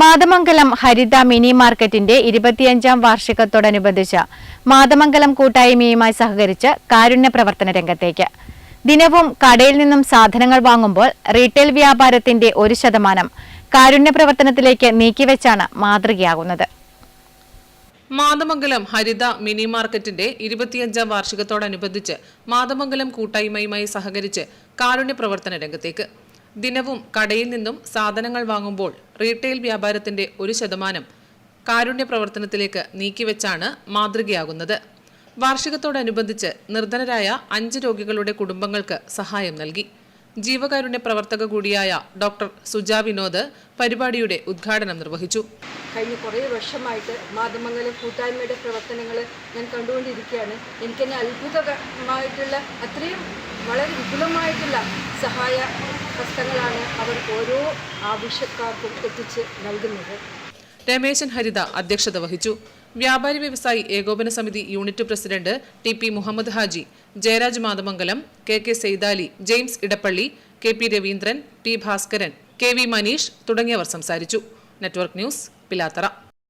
മാതമംഗലം ഹരിത mini മാർക്കറ്റിന്റെ ഇരുപത്തിയഞ്ചാം വാർഷികത്തോടനുബന്ധിച്ച് മാതമംഗലം കൂട്ടായ്മയുമായി സഹകരിച്ച് കാരുണ്യ പ്രവർത്തന രംഗത്തേക്ക്. ദിനവും കടയിൽ നിന്നും സാധനങ്ങൾ വാങ്ങുമ്പോൾ റീറ്റെയിൽ വ്യാപാരത്തിന്റെ ഒരു ശതമാനം കാരുണ്യ പ്രവർത്തനത്തിലേക്ക് നീക്കിവെച്ചാണ് മാതൃകയാകുന്നത്. മാതമംഗലം ഹരിത മിനി മാർക്കറ്റിന്റെ ഇരുപത്തിയഞ്ചാം വാർഷികത്തോടനുബന്ധിച്ച് മാതമംഗലം കൂട്ടായ്മയുമായി സഹകരിച്ച് കാരുണ്യ പ്രവർത്തന രംഗത്തേക്ക്. ദിനവും കടയിൽ നിന്നും സാധനങ്ങൾ വാങ്ങുമ്പോൾ റീറ്റെയിൽ വ്യാപാരത്തിന്റെ ഒരു ശതമാനം കാരുണ്യ പ്രവർത്തനത്തിലേക്ക് നീക്കിവെച്ചാണ് മാതൃകയാകുന്നത്. വാർഷികത്തോടനുബന്ധിച്ച് നിർധനരായ അഞ്ച് രോഗികളുടെ കുടുംബങ്ങൾക്ക് സഹായം നൽകി. ജീവകാരുണ്യ പ്രവർത്തക കൂടിയായ ഡോക്ടർ സുജാ വിനോദ് പരിപാടിയുടെ ഉദ്ഘാടനം നിർവഹിച്ചു. കഴിഞ്ഞ കുറേ വർഷമായിട്ട് മാധ്യമങ്ങൾ കൂട്ടായ്മയുടെ പ്രവർത്തനങ്ങൾ ഞാൻ കണ്ടുകൊണ്ടിരിക്കുകയാണ്. എനിക്കെന്നെ അത്ഭുതമായിട്ടുള്ള അത്രയും വളരെ വിപുലമായിട്ടുള്ള സഹായ ഹസ്തങ്ങളാണ് അവർ ഓരോ ആവശ്യക്കാർക്കും എത്തിച്ച് നൽകുന്നത്. രമേശൻ ഹരിത അധ്യക്ഷത വഹിച്ചു. വ്യാപാരി വ്യവസായി ഏകോപന സമിതി unit president T P Muhammad Haji Jayaraj Mathamangalam K K Saithali James Edappally K P Raveendran P Bhaskaran K V Maneesh തുടങ്ങിയവർ സംസാരിച്ചു. Network news Pilathara.